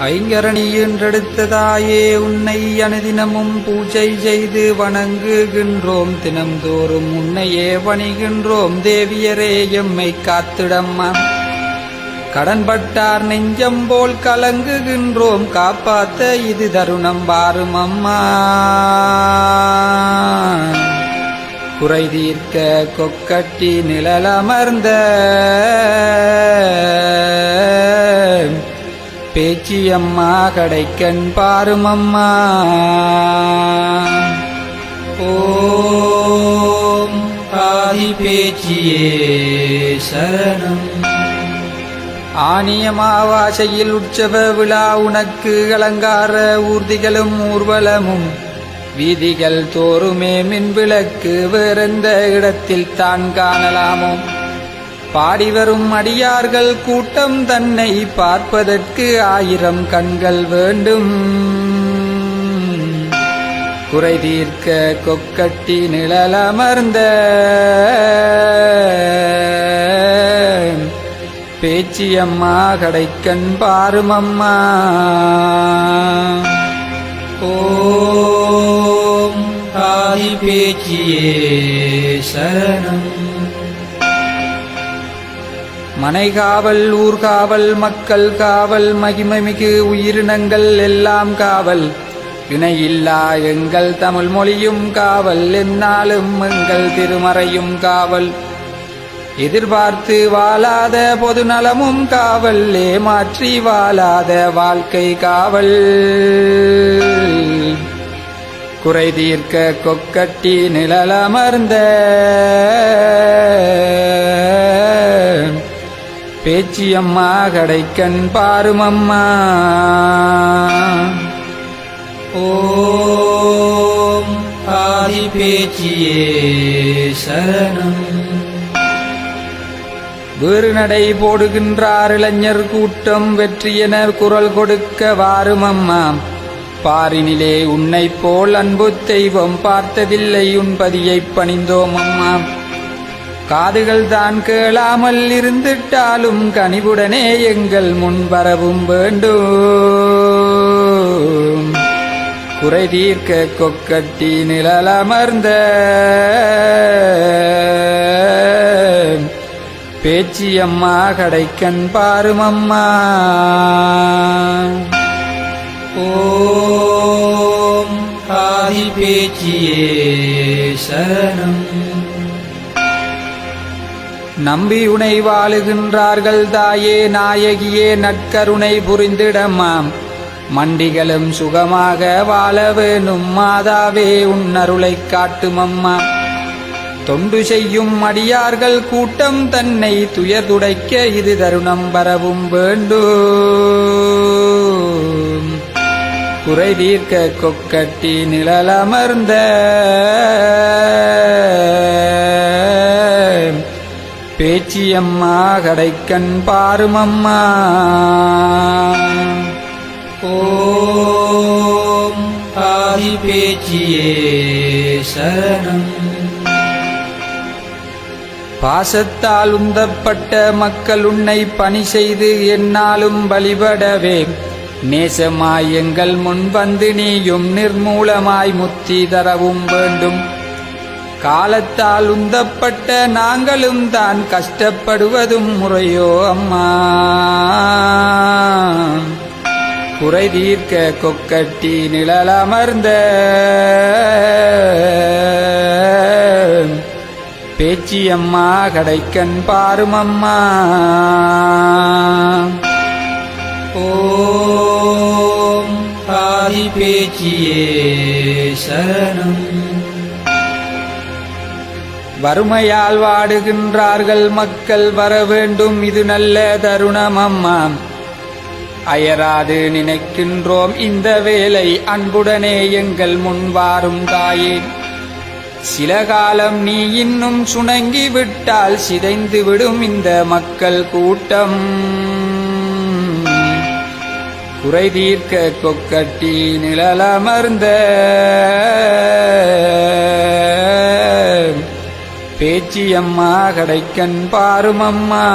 ஐங்கரணி என்றெடுத்ததாயே உன்னை அனுதினமும் பூஜை செய்து வணங்குகின்றோம். தினம்தோறும் உன்னையே பணிகின்றோம் தேவியரே எம்மை காத்திடம்மா. கடன்பட்டார் நெஞ்சம் போல் கலங்குகின்றோம். காப்பாத்த இது தருணம் வாரும் அம்மா குறை தீர்க்க கொக்கட்டி நிழலமர்ந்த பேச்சியம்மா கடைக்கண் பாரும் அம்மா ஓம் ஆதி பேச்சியே சரணம். ஆனியமாவாசையில் உற்சவ விழா உனக்கு அலங்கார ஊர்திகளும் ஊர்வலமும். வீதிகள் தோறுமே மின்விளக்கு வேறெந்த இடத்தில் தான் காணலாமோ? பாடிவரும் அடியார்கள் கூட்டம் தன்னை பார்ப்பதற்கு ஆயிரம் கண்கள் வேண்டும். குறை தீர்க்க கொக்கட்டி நிழலமர்ந்த பேச்சியம்மா கடைக்கண் பாருமம்மா. ஓம் காதி பேச்சியே சரணம். மனைகாவல் ஊர்காவல் மக்கள் காவல் மகிமைமிகு உயிரினங்கள் எல்லாம் காவல். இணையில்லா எங்கள் தமிழ் மொழியும் காவல் எந்நாளும் எங்கள் திருமறையும் காவல். எதிர்பார்த்து வாழாத பொது நலமும் காவல் ஏமாற்றி வாழாத வாழ்க்கை காவல். குறை தீர்க்க கொக்கட்டி நிழலமர்ந்த பேச்சியம்மா கடைக்கண் பாருமம்மா. ஓம் ஆதி பேச்சியே சரணம். வேறுநடை போடுகின்றார் இளைஞர் கூட்டம் வெற்றியனர் குரல் கொடுக்க வாருமம்மா. பாரினிலே உன்னை போல் அன்பு தெய்வம் பார்த்ததில்லை உன் பதியைப் பணிந்தோம் அம்மா காதுகள் தான் கேளாமல் இருந்துட்டாலும் கனிவுடனே எங்கள் முன் வரவும் வேண்டும். குறை தீர்க்க கொக்கட்டி நிழலமர்ந்த பேச்சியம்மா கடைக்கண் பாருமம்மா ஓம் காதி பேச்சியே சரணம். நம்பி வாழுகின்றார்கள் தாயே நாயகியே நற்கருணை புரிந்திடமாம். மண்டிகளும் சுகமாக வாழ வேணும் மாதாவே உன்னருளை காட்டுமம்மா தொண்டு செய்யும் அடியார்கள் கூட்டம் தன்னை துயர்துடைக்க இது தருணம் வரவும் வேண்டும். குறை தீர்க்க கொக்கட்டி நிழலமர்ந்த பேச்சியம்மா கடைக்கண் பாருமம்மா. ஓம் ஆதி பேச்சியே சரணம். பாசத்தால் உந்தப்பட்ட மக்கள் உன்னை பணி செய்து என்னாலும் வழிபடவே நேசமாய் எங்கள் முன் வந்து நீயும் நிர்மூலமாய் முத்தி தரவும் வேண்டும். காலத்தால் உந்தப்பட்ட நாங்களும் தான் கஷ்டப்படுவதும் முறையோ அம்மா. குறை தீர்க்க கொக்கட்டி நிழலமர்ந்த பேச்சியம்மா கடைக்கண் பாருமம்மா ஓம் ஆதி பேச்சியே சரணம். வறுமையால் வாடுகின்றார்கள் மக்கள் வர வேண்டும் இது நல்ல தருணம் அம்மா. அயராது நினைக்கின்றோம் இந்த வேலை அன்புடனே எங்கள் முன்வாரும் தாயே. சில காலம் நீ இன்னும் சுணங்கி விட்டால் சிதைந்து விடும் இந்த மக்கள் கூட்டம். குறை தீர்க்க கொக்கட்டி நிழலமர்ந்த பேச்சியம்மா கடைக்கண் பாருமம்மா.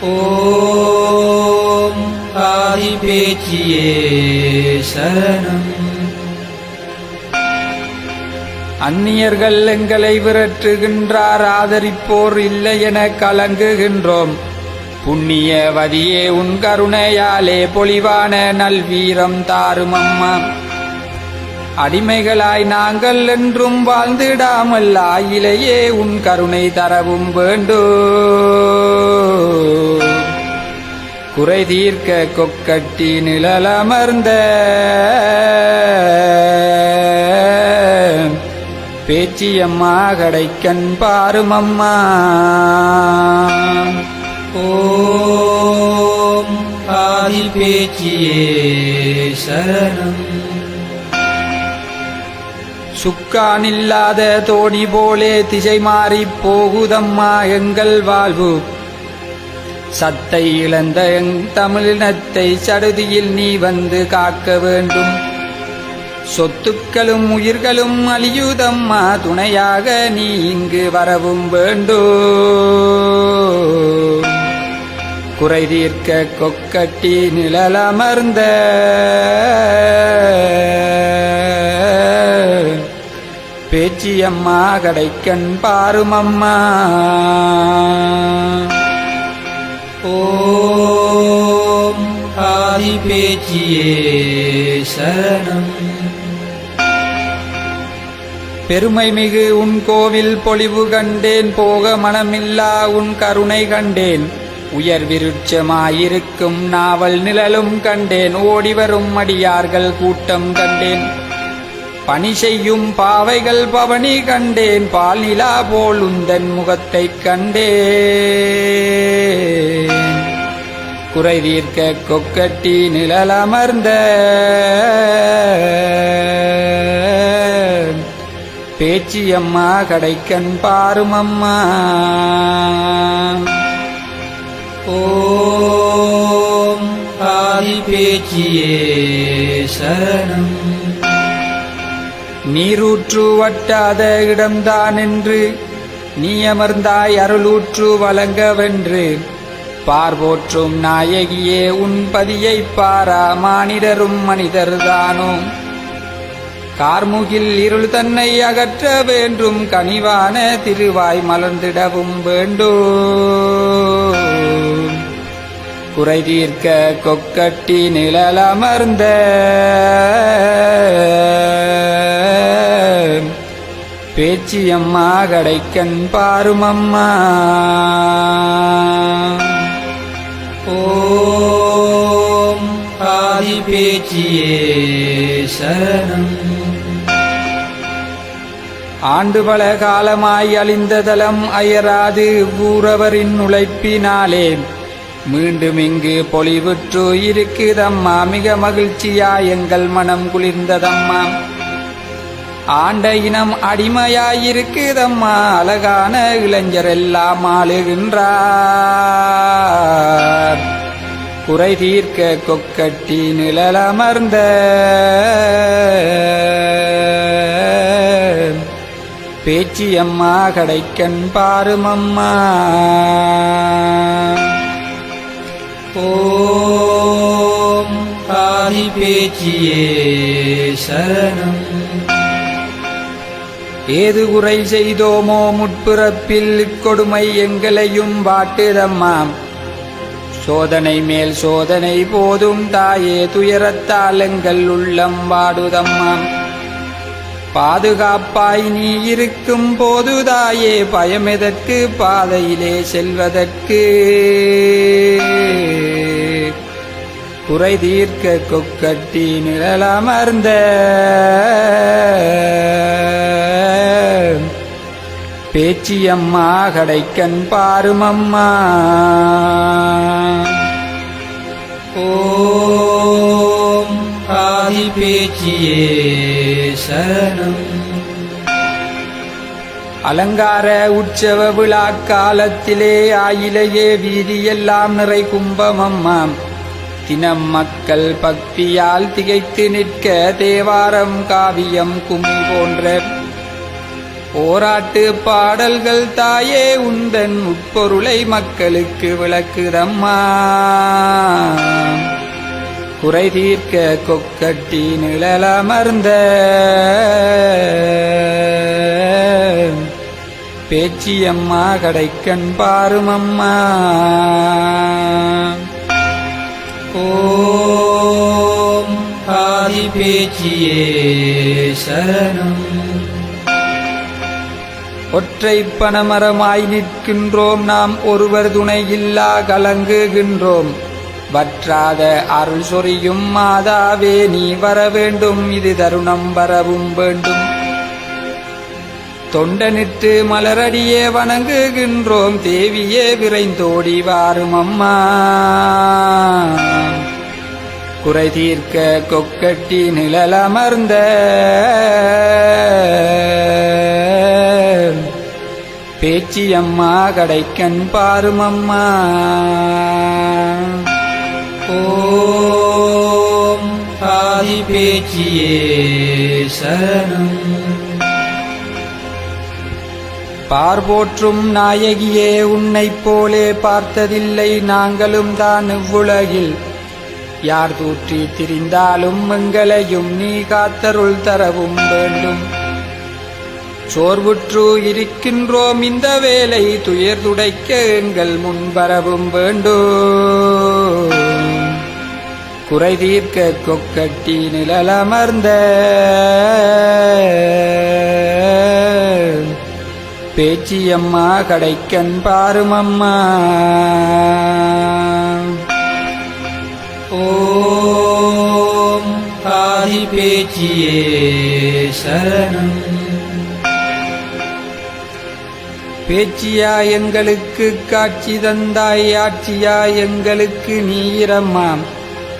ஓ பேச்சியே சரணம். அந்நியர்கள் எங்களை விரட்டுகின்றார் ஆதரிப்போர் இல்லை என கலங்குகின்றோம். புண்ணியவதியே உன் கருணையாலே பொலிவான நல்வீரம் தாருமம்மா. அடிமைகளாய் நாங்கள் என்றும் வாழ்ந்திடாமல் ஆயிலேயே உன் கருணை தரவும் வேண்டோ குறை தீர்க்க கொக்கட்டி நிழலமர்ந்த பேச்சியம்மா கடைக்கண் பாருமம்மா ஓம் ஆதி பேச்சியே சரணம். சுக்கானில்லாத தோணி போலே திசை மாறிப் போகுதம்மா எங்கள் வாழ்வு. சத்தை இழந்த எங் தமிழினத்தை சடுதியில் நீ வந்து காக்க வேண்டும். சொத்துக்களும் உயிர்களும் அழியுதம்மா துணையாக நீ இங்கு வரவும் வேண்டோ குறை தீர்க்க கொக்கட்டி நிழலமர்ந்த பேச்சியம்மா கடைக்கண் பாருமம்மா. ஓம் ஆதி பேச்சியே சரணம். பெருமை மிகு உன் கோவில் பொலிவு கண்டேன் போக மனமில்லா உன் கருணை கண்டேன். உயர் விருட்சமாயிருக்கும் நாவல் நிழலும் கண்டேன் ஓடிவரும் அடியார்கள் கூட்டம் கண்டேன். பணி செய்யும் பாவைகள் பவனி கண்டேன் பால் நிலா போல் உந்தன் முகத்தைக் கண்டேன். குறை தீர்க்க கொக்கட்டி நிழலமர்ந்த பேச்சியம்மா கடைக்கண் பாருமம்மா ஓம் ஆதி பேச்சியே சரணம். நீரூற்று வட்டாத இடம்தான் என்று நீ அமர்ந்தாய் அருளூற்று வழங்கவென்று பார்வோற்றும் நாயகியே உன் பதியை பாரா மானிடரும் மனிதர்தானோ? கார்முகில் இருள் தன்னை அகற்ற வேண்டும் கனிவான திருவாய் மலர்ந்திடவும் வேண்டோ? குறை தீர்க்க கொக்கட்டி நிழலமர்ந்த பேச்சியம்மா கடைக்கண் பாருமம்மா ஓம் ஆதி பேச்சியே சரணம். ஆண்டு பல காலமாய் அழிந்ததலம் அயராது ஊரவரின் உழைப்பினாலே மீண்டும் இங்கு பொலிவுற்று இருக்குதம்மா. மிக மகிழ்ச்சியா எங்கள் மனம் குளிர்ந்ததம்மா. ஆண்ட இனம் அடிமையாயிருக்குதம்மா. அழகான இளைஞர் எல்லாம் ஆளுகின்றார். குறை தீர்க்க கொக்கட்டி நிழலமர்ந்த பேச்சியம்மா கடைக்கண் பாருமம்மா. ஓம் ஆதி பேச்சியே. ஏது குறை செய்தோமோ முட்பிறப்பில் இக்கொடுமை எங்களையும் வாட்டுதம்மாம் சோதனை மேல் சோதனை போதும் தாயே துயரத்தால் எங்கள் உள்ளம் வாடுதம்மாம் பாதுகாப்பாய் நீ இருக்கும் போது தாயே பயமெதற்கு பாதையிலே செல்வதற்கு. குறை தீர்க்க கொக்கட்டி நிழலமர்ந்த பேச்சியம்மா கடைக்கண் பாருமம்மா. ஓம் ஆதி பேச்சியே சரணம். அலங்கார உற்சவ விழா காலத்திலே ஆயிலையே வீதியெல்லாம் நிறை கும்பமம்மாம் தினம் மக்கள் பக்தியால் திகைத்து நிற்க தேவாரம் காவியம் கும்மி போன்ற போராட்டு பாடல்கள் தாயே உந்தன் உட்பொருளை மக்களுக்கு விளக்குதம்மா. குறை தீர்க்க கொக்கட்டி நிழலமர்ந்த பேச்சியம்மா கடைக்கண் பாருமம்மா. ஓம் ஆதி பேச்சியே சரணம். ஒற்றை பணமரமாய் நிற்கின்றோம். நாம் ஒருவர் துணை இல்லா கலங்குகின்றோம். வற்றாத அருள் சொறியும் மாதாவே நீ வர வேண்டும். இது தருணம் வரவும் வேண்டும். தொண்டனிட்டு மலரடியே வணங்குகின்றோம். தேவியே விரைந்தோடி வாரும் அம்மா. குறை தீர்க்க கொக்கட்டி நிழலமர்ந்த பேச்சியம்மா கடைக்கண் பாருமம்மா. ஓம் ஆதி பேச்சியே சரணம். பார்போற்றும் நாயகியே உன்னைப் போலே பார்த்ததில்லை நாங்களும் தான் இவ்வுலகில். யார் தூற்றி திரிந்தாலும் எங்களையும் நீ காத்தருள் தரவும் வேண்டும். சோர்வுற்று இருக்கின்றோம் இந்த வேலை துயர் துடைக்க எங்கள் முன்பரவும் வேண்டும். குறை தீர்க்க கொக்கட்டி நிழலமர்ந்த பேச்சியம்மா கடைக்கன் பாருமம்மா ஓம் ஆதி பேச்சியே சரணம். பேச்சியா எங்களுக்கு காட்சி தந்தாய் ஆட்சியா எங்களுக்கு நீரம்மாம்.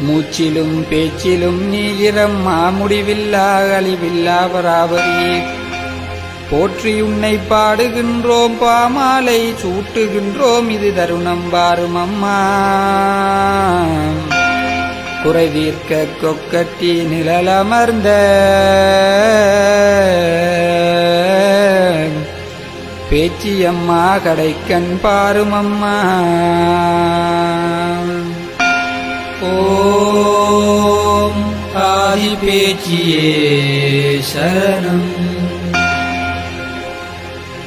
மூச்சிலும் பேச்சிலும் நீரம்மா முடிவில்லா அழிவில்லா பராபரியே போற்றி உன்னை பாடுகின்றோம் பாமாலை சூட்டுகின்றோம் இது தருணம் பாரும் அம்மா. குறைவீர்க்க கொக்கட்டி நிழலமர்ந்த பேச்சியம்மா கடைக்கண் பாரும் அம்மா ஓம் ஆதி பேச்சியே சரணம்.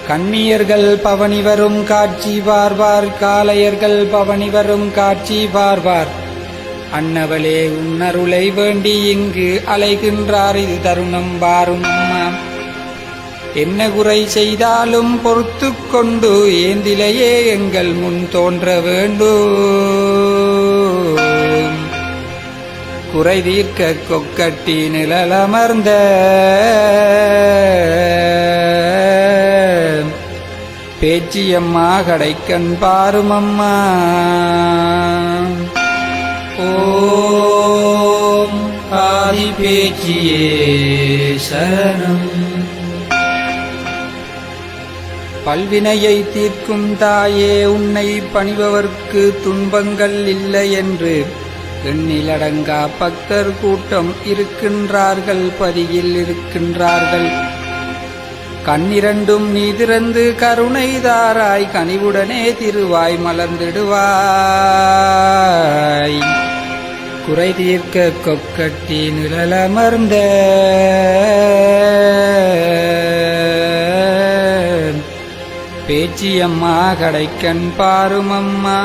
கண்ணியர்கள் பவனி வரும் காட்சி பார்வார் காளையர்கள் பவனி வரும் காட்சி பார்வார். அன்னவளே உன்னருளை வேண்டி இங்கு அலைகின்றார் இது தருணம் பாரும் அம்மா என்ன குறை செய்தாலும் பொறுத்து கொண்டு ஏந்திலையே எங்கள் முன் தோன்ற வேண்டும். குறை தீர்க்க கொக்கட்டி நிழலமர்ந்த பேச்சியம்மா கடைக்கண் பாருமம்மா ஓம் ஆதி பேச்சியே சரணம். பல்வினையை தீர்க்கும் தாயே உன்னை பணிபவர்க்கு துன்பங்கள் இல்லை என்று எண்ணிலடங்கா பக்தர் கூட்டம் இருக்கின்றார்கள் பதியில் இருக்கின்றார்கள். கண்ணிரண்டும் நீ திறந்து கருணை தாராய் கனிவுடனே திருவாய் மலர்ந்திடுவாய். குறை தீர்க்க கொக்கட்டி நிழலமர்ந்த. பேச்சியம்மா கடைக்கண் பாருமம்மா.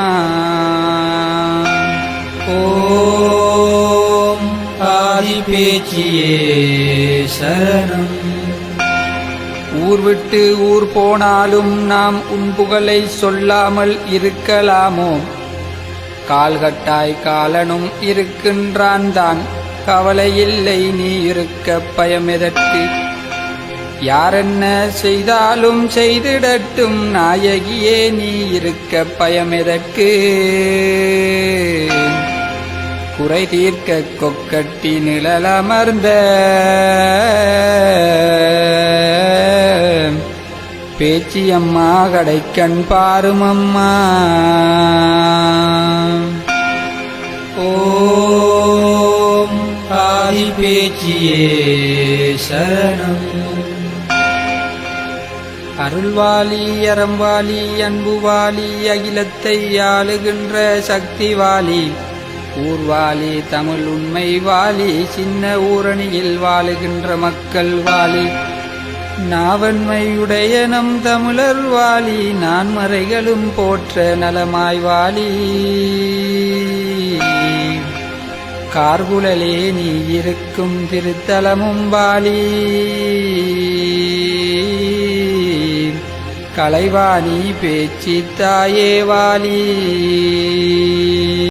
ஓம் ஆதி பேச்சியே சரணம். ஊர் விட்டு ஊர் போனாலும் நாம் உன் புகழை சொல்லாமல் இருக்கலாமோ? கால்கட்டாய் காலனும் இருக்கின்றான் தான். கவலையில்லை நீ இருக்க பயமெதற்கு. யாரென்ன செய்தாலும் செய்திடட்டும் நாயகியே நீ இருக்க பயமெதற்கு. குறை தீர்க்க கொக்கட்டி நிழலமர்ந்த பேச்சியம்மா கடைக்கண் பாருமம்மா ஓம் ஆதி பேச்சியே சரணம். அருள்வாளி அறம்வாளி அன்புவாளி அகிலத்தை ஆளுகின்ற சக்திவாளி. ஊர்வாலி தமிழ் உண்மை வாலி சின்ன ஊரணியில் வாழுகின்ற மக்கள் வாலி நாவன்மையுடைய நம் தமிழர் வாலி நான் மறைகளும் போற்ற நலமாய் வாலி கார்குழலே நீ இருக்கும் திருத்தலமும் வாலி கலைவாணி பேச்சித்தாயே வாலி.